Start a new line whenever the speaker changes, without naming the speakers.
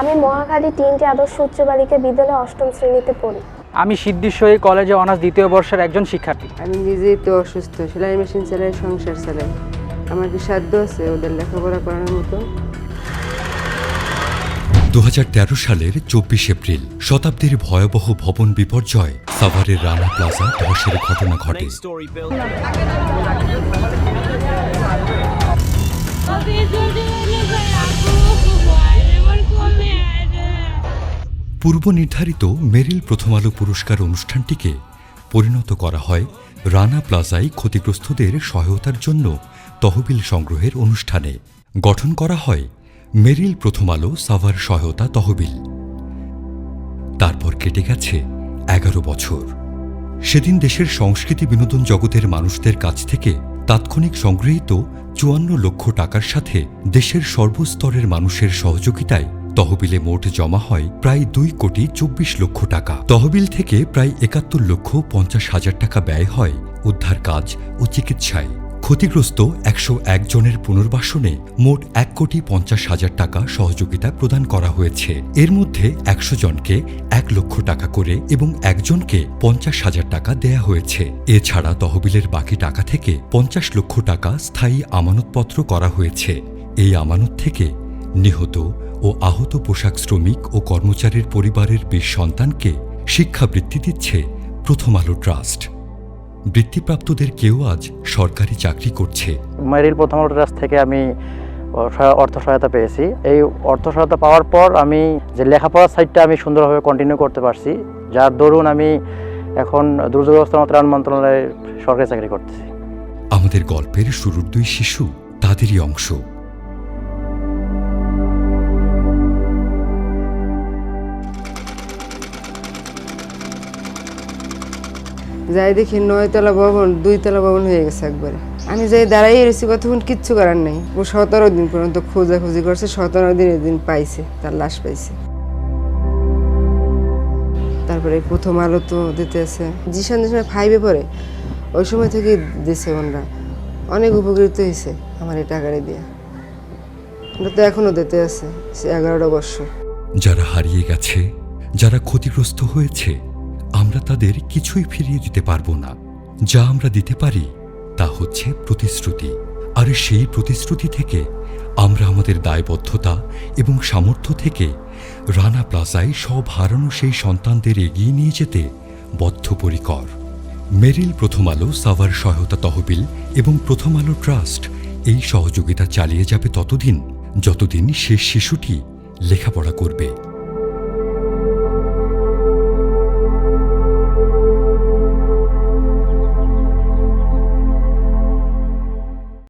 আমি মহাখালী তিনটি আদর্শ উচ্চ বালিকা বিদ্যালয়ে অষ্টম শ্রেণীতে পড়ি।
আমি সিদ্ধিশ্বরী কলেজে অনার্স দ্বিতীয় বর্ষের একজন শিক্ষার্থী।
আমি নিজেই তো অসুস্থ সেলাই মেশিন চালাই সংসার চালাই। আমার কি সাধ্য আছে ওদের লেখাপড়া করানোর মতো?
দু হাজার তেরো সালের চব্বিশ এপ্রিল শতাব্দীর ভয়াবহ ভবন বিপর্যয় সাভারের রানা প্লাজা ধসের ঘটনা ঘটে। পূর্ব নির্ধারিত মেরিল প্রথম আলো পুরস্কার অনুষ্ঠানটিকে পরিণত করা হয় রানা প্লাজায় ক্ষতিগ্রস্তদের সহায়তার জন্য তহবিল সংগ্রহের অনুষ্ঠানে। গঠন করা হয় মেরিল প্রথম আলো সাভার সহায়তা তহবিল। তারপর কেটে গেছে এগারো বছর। সেদিন দেশের সংস্কৃতি বিনোদন জগতের মানুষদের কাছ থেকে তাৎক্ষণিক সংগৃহীত চুয়ান্ন লক্ষ টাকার সাথে দেশের সর্বস্তরের মানুষের সহযোগিতায় তহবিলে মোট জমা হয় প্রায় দুই কোটি চব্বিশ লক্ষ টাকা। তহবিল থেকে প্রায় একাত্তর লক্ষ পঞ্চাশ হাজার টাকা ব্যয় হয় উদ্ধার কাজ ও চিকিৎসায়। ক্ষতিগ্রস্ত একশো এক জনের পুনর্বাসনে মোট এক কোটি পঞ্চাশ হাজার টাকা সহযোগিতা প্রদান করা হয়েছে। এর মধ্যে একশো জনকে এক লক্ষ টাকা করে এবং একজনকে পঞ্চাশ হাজার টাকা দেয়া হয়েছে। এছাড়া তহবিলের বাকি টাকা থেকে পঞ্চাশ লক্ষ টাকা স্থায়ী আমানতপত্র করা হয়েছে। এই আমানত থেকে নিহত ও আহত পোশাক শ্রমিক ও কর্মচারীর পরিবারের বিশ সন্তানকে শিক্ষাবৃত্তি দিচ্ছে প্রথম আলো ট্রাস্ট। বৃত্তিপ্রাপ্তদের কেউ আজ সরকারি চাকরি করছে।
মেরিল প্রথম আলো ট্রাস্ট থেকে আমি অর্থ সহায়তা পেয়েছি। এই অর্থ সহায়তা পাওয়ার পর আমি যে লেখাপড়ার সাইডটা আমি সুন্দরভাবে কন্টিনিউ করতে পারছি যার দরুন আমি এখন দুর্যোগ ব্যবস্থাপনা ত্রাণ মন্ত্রণালয়ে সরকারি চাকরি করতেছি।
আমাদের গল্পের শুরুর দুই শিশু তাদেরই অংশ।
যাই দেখি নয়তলা ভবন, দুইতলা ভবন হয়ে গেছে একবারে। আমি যাই দাঁড়াই রয়েছি কতক্ষণ কিচ্ছু করার নেই। ও সতেরো দিন পর্যন্ত খোঁজাখুঁজি করছে, সতেরো দিন এদিন পাইছে, তার লাশ পাইছে। তারপরে প্রথম আলো তো দিতে আছে। জিসান যে সময় ফাইভে পড়ে। ওই সময় থেকে দিছে ওনরা। অনেক উপকৃত হয়েছে আমার এই টাকাটা দিয়ে। ওরা তো এখনও দিতে আছে, সে এগারোটা বৎসর
যারা হারিয়ে গেছে, যারা ক্ষতিগ্রস্ত হয়েছে আমরা তাদের কিছুই ফিরিয়ে দিতে পারব না। যা আমরা দিতে পারি, তা হচ্ছে প্রতিশ্রুতি। আর সেই প্রতিশ্রুতি থেকে আমরা আমাদের দায়বদ্ধতা এবং সামর্থ্য থেকে রানা প্লাজায় সব হারানো সেই সন্তানদের এগিয়ে নিয়ে যেতে বদ্ধপরিকর। মেরিল প্রথম আলো, সাভার সহায়তা তহবিল এবং প্রথম আলো ট্রাস্ট এই সহযোগিতা চালিয়ে যাবে ততদিন, যতদিন সে শিশুটি লেখাপড়া করবে।